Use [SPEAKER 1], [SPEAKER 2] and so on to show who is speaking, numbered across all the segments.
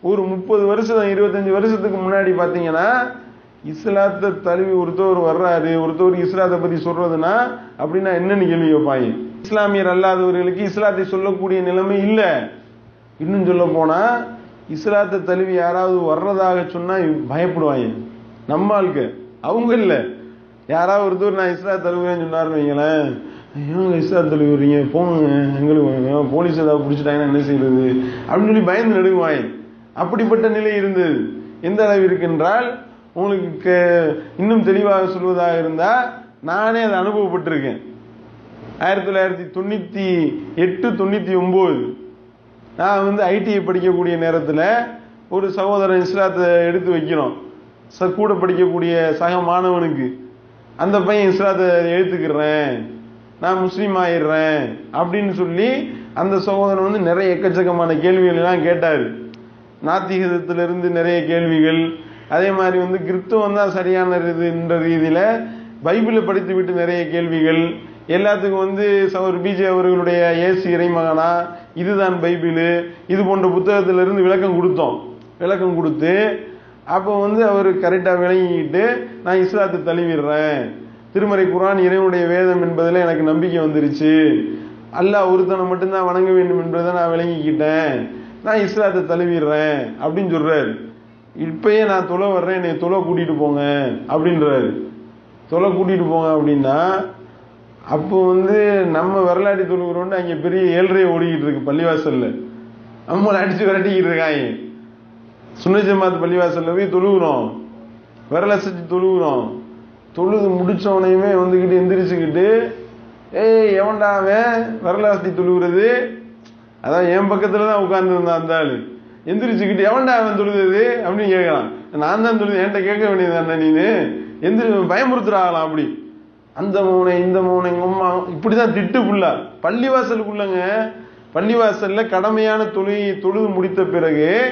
[SPEAKER 1] ஒரு முப்பது வருஷம் இருபத்தஞ்சு வருஷத்துக்கு முன்னாடி பார்த்தீங்கன்னா இஸ்லாத்தை தழுவி ஒருத்தவர் வர்றாரு ஒருத்தவர் இஸ்லாத்தை பற்றி சொல்றதுன்னா அப்படின்னா என்னன்னு கேள்வி வைப்பாங்க இஸ்லாமியர் அல்லாதவர்களுக்கு இஸ்லாத்தை சொல்லக்கூடிய நிலைமை இல்லை. இன்னும் சொல்ல போனால் இஸ்லாத்தை தழுவி யாராவது வர்றதாக சொன்னால் பயப்படுவாங்க. நம்ம ஆளுக்கு அவங்க இல்லை. யாராவது ஒருத்தர் நான் இஸ்லாத் தழுவுறேன்னு சொன்னார்னு வைங்களேன். ஏங்க இஸ்லாத் தழுவுறீங்க. போங்க. எங்களுக்கு போலீஸ் ஏதாவது பிடிச்சிட்டாங்கன்னா என்ன செய்யறது? அப்படின்னு சொல்லி பயந்து நடுங்குவாங்க. அப்படிப்பட்ட நிலை இருந்தது. எந்த அளவிற்கு என்றால் உங்களுக்கு இன்னும் தெளிவாக சொல்வதாக இருந்தால் நானே அதை அனுபவப்பட்டிருக்கேன். ஆயிரத்தி தொள்ளாயிரத்தி தொண்ணூற்றி எட்டு தொண்ணூற்றி ஒம்பது. நான் வந்து ஐடிஐ படிக்கக்கூடிய நேரத்தில் ஒரு சகோதரன் இஸ்லாத்தை எடுத்து வைக்கிறோம். ச கூட படிக்கக்கூடிய சக மாணவனுக்கு. அந்த பையன் இஸ்லாத்தை எழுத்துக்கிறேன் நான் முஸ்லீம் ஆயிடுறேன் அப்படின்னு சொல்லி அந்த சகோதரன் வந்து நிறைய எக்கச்சக்கமான கேள்விகள் எல்லாம் கேட்டார். நாத்திகத்திலிருந்து நிறைய கேள்விகள். அதே மாதிரி வந்து கிறிஸ்துவம் தான் சரியான இதுன்ற ரீதியில் பைபிளை படித்து விட்டு நிறைய கேள்விகள். எல்லாத்துக்கும் வந்து சவர் பிஜே அவர்களுடைய இயேசு இறைமகனா? இதுதான் பைபிள். இது போன்ற புத்தகத்திலிருந்து விளக்கம் கொடுத்தோம். விளக்கம் கொடுத்து அப்போ வந்து அவர் கரெக்டாக விளங்கிக்கிட்டு நான் இஸ்லாத்தை தழுவிடுறேன். திருமறை குரான் இறைவனுடைய வேதம் என்பதில் எனக்கு நம்பிக்கை வந்துருச்சு. அல்லாஹ் ஒருத்தனை மட்டும்தான் வணங்க வேண்டும் என்பதை நான் விளங்கிக்கிட்டேன். நான் இஸ்லாத்தை தழுவிடுறேன் அப்படின்னு சொல்கிறாரு இப்பயே நான் தொலை வர்றேன் என்னை தொலை கூட்டிகிட்டு போங்க அப்படின்றாரு. தொலை கூட்டிகிட்டு போங்க அப்படின்னா அப்போ வந்து நம்ம வரலாற்றி தொழுகிறோன்னு அங்கே பெரிய ஏழ்றையை ஓடிக்கிட்டு இருக்கு பள்ளிவாசலில். நம்மளை அடித்து விரட்டிக்கிட்டு இருக்காங்க. சுன்ன ஜமாத் பள்ளிவாசலில் போய் தொழுகிறோம். விரல தொழுகிறோம். தொழுது முடிச்சவனையுமே வந்துக்கிட்டு எந்திரிச்சுக்கிட்டு ஏய் எவன்டாவே வரலாசி தொழுகிறது? அதான் என் பக்கத்துல தான் உட்கார்ந்துருந்தான் அந்த ஆளு. எந்திரிச்சுக்கிட்டு எவன்டா அவன் தொழுது அப்படின்னு கேட்கலாம் நான் தான் தொழுது என்கிட்ட கேட்க வேண்டியது நீனு? எந்திரி பயமுறுத்துறாங்களாம் அப்படி? அந்த மூனை இந்த மூனை எங்கள் அம்மா. இப்படிதான் திட்டு புள்ளா. பள்ளிவாசலுக்குள்ளங்க. பள்ளிவாசல்ல கடமையான தொழுகை தொழுது முடித்த பிறகு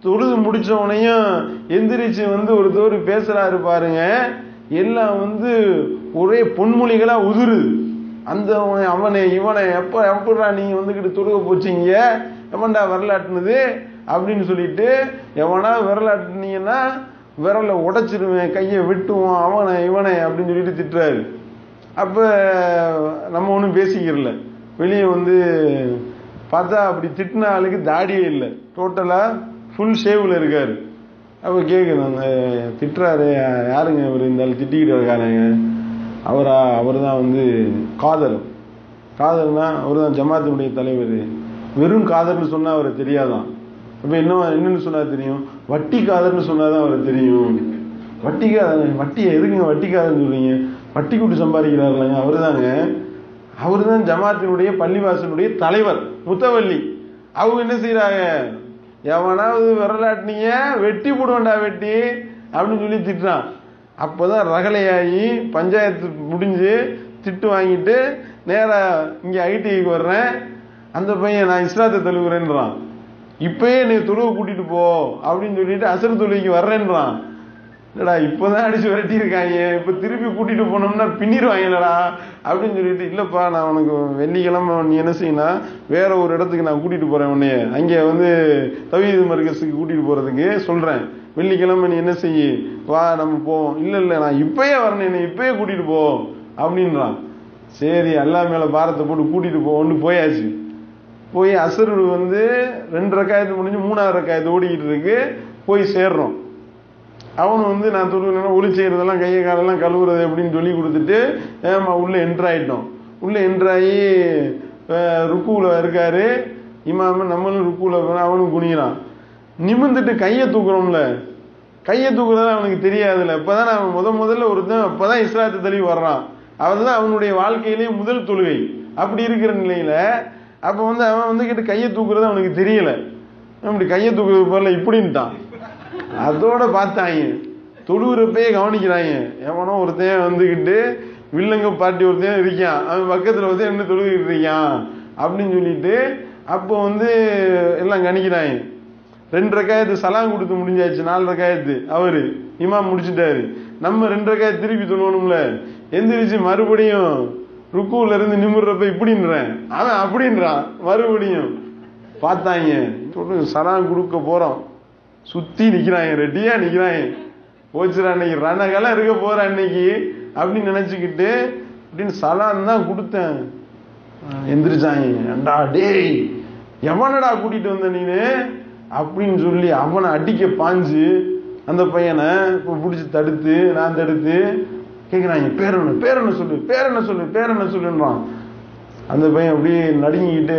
[SPEAKER 1] தொழுது முடித்தவனையும் எந்திரிச்சு வந்து ஒருத்தர் பேசுறாரு பாருங்க. எல்லாம் வந்து ஒரே பொன்மொழிகளாக உதிருது. அந்த அவனை இவனை எப்போ எப்படா நீங்கள் வந்துக்கிட்டு துருக போச்சீங்க? எவன்டா வரலாட்டுனது? அப்படின்னு சொல்லிட்டு எவனா விரலாட்டினீங்கன்னா விரலை உடைச்சிருவேன் கையை வெட்டுவான் அவனை இவனை அப்படின்னு சொல்லிட்டு திட்டுறாரு. அப்போ நம்ம ஒன்றும் பேசிக்கிறல. வெளியே வந்து பார்த்தா அப்படி திட்டின ஆளுக்கு தாடியே இல்லை. டோட்டலாக ஃபுல் ஷேவில் இருக்காரு. அப்போ கேட்குது அந்த திட்டுறாரு யாருங்க இவர்? இந்த ஆள் திட்டிக்கிட்டு இருக்காருங்க. அவரா அவர் தான் வந்து காதல். காதல்னா அவர் தான் ஜமாத்தினுடைய தலைவர். வெறும் காதல்னு சொன்னால் அவரை தெரியாதான். அப்ப என்ன என்னன்னு சொன்னால் தெரியும்? வட்டி காதல்னு சொன்னாதான் அவரை தெரியும். வட்டி காதல் வட்டி எதுக்குங்க வட்டி காதல்னு சொல்றீங்க? வட்டி கூட்டு சம்பாதிக்கிறாருலங்க அவர் தாங்க அவர் தான் ஜமாத்தினுடைய பள்ளிவாசனுடைய தலைவர் முத்தவள்ளி அவங்க என்ன செய்கிறாங்க எவனாவது விரலாட்டினீங்க வெட்டி போடுவேன்டா வெட்டி அப்படின்னு சொல்லி திட்டுறான். அப்போதான் ரகலையாகி பஞ்சாயத்து முடிஞ்சு திட்டு வாங்கிட்டு நேராக இங்கே ஐடிக்கு வர்றேன். அந்த பையன் நான் இஸ்லாத்தை தழுவுறேன்றான். இப்பயே நீ துருவை கூட்டிகிட்டு போ அப்படின்னு சொல்லிட்டு அசர் தொழுகைக்கு வர்றேன்றான். இல்லடா இப்பதான் அடிச்சு அடித்து இருக்காங்க இப்போ திருப்பி கூட்டிகிட்டு போனோம்னா பின்னிடுவாங்கலடா அப்படின்னு சொல்லிட்டு இல்லைப்பா நான் உனக்கு வெள்ளிக்கிழமை நீ என்ன செய்யணும் வேற ஒரு இடத்துக்கு நான் கூட்டிகிட்டு போகிறேன் உன்னைய. அங்கே வந்து தவீது மர்கஸுக்கு கூட்டிகிட்டு போகிறதுக்கு சொல்கிறேன் வெள்ளிக்கிழமை நீ என்ன செய்ய? வா நம்ம போவோம். இல்லை இல்லை நான் இப்பயே வரணும் என்னை இப்பயே கூட்டிட்டு போ அப்படின்றான். சரி அல்லா மேலே பாரத்தை போட்டு கூட்டிட்டு போன்னு போயாச்சு. போய் அசரு வந்து ரெண்டு ரக்காயத்து முடிஞ்சு மூணாவது ரக்காயத்து ஓடிக்கிட்டு இருக்கு போய் சேர்றோம். அவன் வந்து நான் தொழுவேன் ஒளி செய்கிறதெல்லாம் கையை காலெல்லாம் கழுவுறது அப்படின்னு சொல்லி கொடுத்துட்டு ஏமா உள்ளே என்ட்ரு உள்ளே என்ட்ராகி ருக்குவில் ஆகி இருக்காரு. இமாம நம்மளும் ருக்குவில் அவனும் குனிகிறான் நிமிர்ந்துட்டு கையை தூக்குறோம்ல. கையை தூக்குறது அவனுக்கு தெரியாதுல்ல. இப்பதான் அவன் முத முதல்ல ஒருத்தன் அப்பதான் இஸ்லாத்து தழுவி வர்றான். அதுதான் அவனுடைய வாழ்க்கையிலேயே முதல் தொழுகை. அப்படி இருக்கிற நிலையில அப்போ வந்து அவன் வந்து கிட்ட கையை தூக்குறது அவனுக்கு தெரியல. அப்படி கையை தூக்குறது போல இப்படின்ட்டான். அதோட பார்த்தாங்க. தொழுகிறப்பே கவனிக்கிறாங்க. எவனோ ஒருத்தன் வந்துக்கிட்டு வில்லங்க பாட்டி ஒருத்தன் இருக்கான். அவன் பக்கத்தில் வந்து என்ன தொழுகிட்டு இருக்கான் அப்படின்னு சொல்லிட்டு அப்போ வந்து எல்லாம் கணிக்கிறாங்க. ரெண்டு ரக்காயத்து சலாம் கொடுத்து முடிஞ்சாச்சு நாலு ரக்காயத்து அவரு இமாம் முடிச்சிட்டாரு. நம்ம ரெண்டு ரக்காயத்து திருப்பி தொழுவணும்ல? எந்திரிச்சு மறுபடியும் ருக்குல இருந்து நிமிடுறப்ப இப்படின்றேன். அவன் அப்படின்றான். மறுபடியும் பார்த்தாங்க சொல்லுங்க சலாம் கொடுக்க போறோம். சுத்தி நிக்கிறாங்க ரெட்டியா நிக்கிறாங்க. போச்சுடா அன்னைக்கு ரணகலம் இருக்க போற அன்னைக்கு அப்படின்னு நினைச்சுக்கிட்டு அப்படின்னு சலான் தான் கொடுத்தேன். எந்திரிச்சாங்க. ஏண்டா டேய் எவனடா கூட்டிட்டு வந்த நீனு? அப்படின்னு சொல்லி அவனை அடிக்க பாஞ்சு அந்த பையனை இப்போ பிடிச்சி தடுத்து நான் தடுத்து கேட்குறாங்க பேர் என்ன பேர் என்ன சொல்லு பேர் என்ன சொல்லு பேர் என்ன சொல்லுன்றான். அந்த பையன் அப்படியே நடுங்கிக்கிட்டு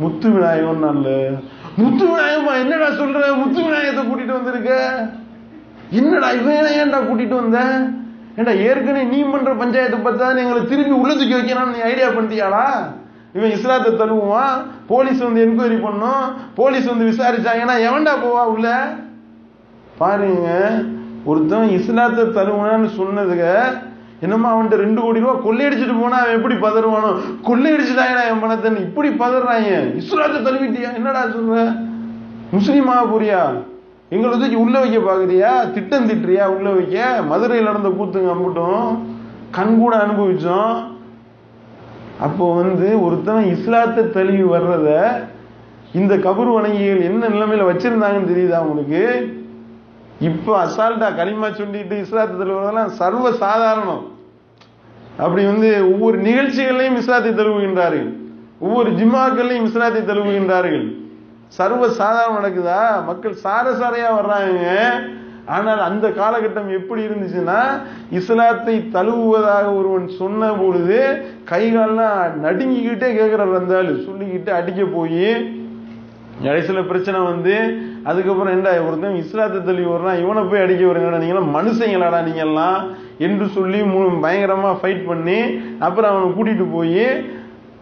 [SPEAKER 1] முத்து விநாயகம் நல்ல முத்து விநாயகமா என்னடா சொல்ற? முத்து விநாயகத்தை கூட்டிட்டு வந்திருக்க? என்னடா இவன் ஏன்டா கூட்டிட்டு வந்த? ஏன்டா ஏற்கனவே நீ பண்ற பஞ்சாயத்தை பார்த்தா எங்களை திரும்பி உள்ள தூக்கி வைக்கணும்னு நீ ஐடியா பண்ணிட்டியாடா இவன் இஸ்லாத்தை தழுவுவான் போலீஸ் வந்து என்கொயரி பண்ணும் போலீஸ் வந்து விசாரிச்சாங்கன்னா எவன்டா போவா உள்ள? பாருங்க ஒருத்தன் இஸ்லாத்தை தழுவுனான்னு சொன்னதுக்கு என்னம்மா அவன்கிட்ட ரெண்டு கோடி ரூபா கொள்ளையடிச்சிட்டு போனா அவன் எப்படி பதறுவானோ? கொள்ளையடிச்சுட்டாங்கடா என் பணத்தை இப்படி பதறாங்க இஸ்லாத்தை தழுவிட்டியா? என்னடா சொல்ற? முஸ்லீமா புரியா? எங்களை தூக்கி உள்ள வைக்க பாக்குறியா? திட்டம் திட்டுறியா உள்ள வைக்க? மதுரையில் நடந்த கூத்துங்க அம்பிட்டோம் கண் கூட அனுபவிச்சோம். அப்போ வந்து ஒருத்தன் இஸ்லாத்தை தழுவி வர்றத இந்த கபர் வணங்கிகள் என்ன நிலைமையில வச்சிருந்தாங்கன்னு தெரியுதா உங்களுக்கு? இப்போ அசால்ட்டா களிமா சொல்லிட்டு இஸ்லாத்தை தழுவுறதெல்லாம் சர்வ சாதாரணம் அப்படி வந்து ஒவ்வொரு நிகழ்ச்சிகளையும் இஸ்லாத்தை தழுவுகின்றார்கள் ஒவ்வொரு ஜிம்மாக்கள்லையும் இஸ்லாத்தை தழுவுகின்றார்கள் சர்வ சாதாரணம் நடக்குதா? மக்கள் சார சாரையா வர்றாங்க. ஆனால் அந்த காலகட்டம் எப்படி இருந்துச்சுன்னா இஸ்லாத்தை தழுவுவதாக ஒருவன் சொன்ன பொழுது கைகாலெல்லாம் நடுங்கிக்கிட்டே கேட்கிறார் வந்தாள் சொல்லிக்கிட்டு அடிக்க போய் கடைசியில் பிரச்சனை வந்து அதுக்கப்புறம் என்ன ஒருத்தன் இஸ்லாத்தை தள்ளி வர்றான் இவனை போய் அடிக்க வரீங்கடா நீங்களாம் மனுஷங்களாடா நீங்கள்லாம் என்று சொல்லி மு- ஃபைட் பண்ணி அப்புறம் அவனை கூட்டிகிட்டு போய்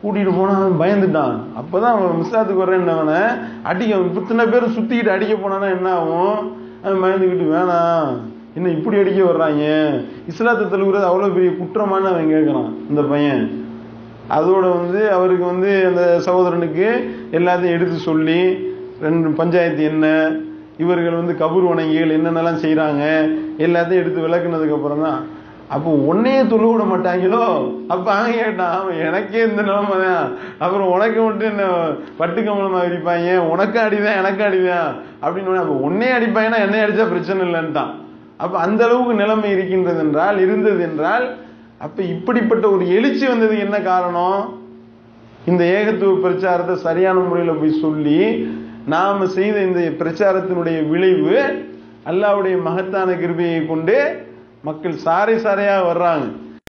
[SPEAKER 1] கூட்டிகிட்டு போனால் அவன் பயந்துட்டான். அப்போ தான் அவன் இஸ்லாத்துக்கு வர்றேன்னவனை அடிக்க இத்தனை பேர் சுற்றிக்கிட்டு அடிக்க போனானா என்ன ஆகும்? பயந்துக்கிட்டு வேணாம் என்ன இப்படி அடிக்க வர்றாங்க? இஸ்லாத்தை தழுவுறது அவ்வளோ பெரிய குற்றமான்னு அவன் கேட்குறான் இந்த பையன். அதோடு வந்து அவருக்கு வந்து அந்த சகோதரனுக்கு எல்லாத்தையும் எடுத்து சொல்லி ரெண்டு பஞ்சாயத்து என்ன இவர்கள் வந்து கபூர் வணங்கிகள் என்னென்னலாம் செய்கிறாங்க எல்லாத்தையும் எடுத்து விளக்குனதுக்கப்புறம் தான் அப்போ உன்னையே துளு விட மாட்டாங்களோ? அப்போ அவன் கேட்டான் அவன் எனக்கே இந்த நிலைமை தான். அப்புறம் உனக்கு மட்டும் என்ன பட்டு கம்பளமாக அடிப்பாங்க? உனக்கு அடிதான் எனக்கும் அடிதான். அப்படின்னு அப்போ உன்னே உன்னையே அடிப்பாங்கன்னா என்னைய அடித்தா பிரச்சனை இல்லைன்ட்டான் அப்போ அந்த அளவுக்கு நிலைமை இருக்கின்றது என்றால் இருந்தது என்றால் அப்போ இப்படிப்பட்ட ஒரு எழுச்சி வந்ததுக்கு என்ன காரணம்? இந்த ஏகத்துவ பிரச்சாரத்தை சரியான முறையில் போய் சொல்லி நாம செய்த இந்த பிரச்சாரத்தினுடைய விளைவு அல்லாவுடைய மகத்தான கிருபையை கொண்டு மக்கள் சாரி சாரையாக வர்றாங்க.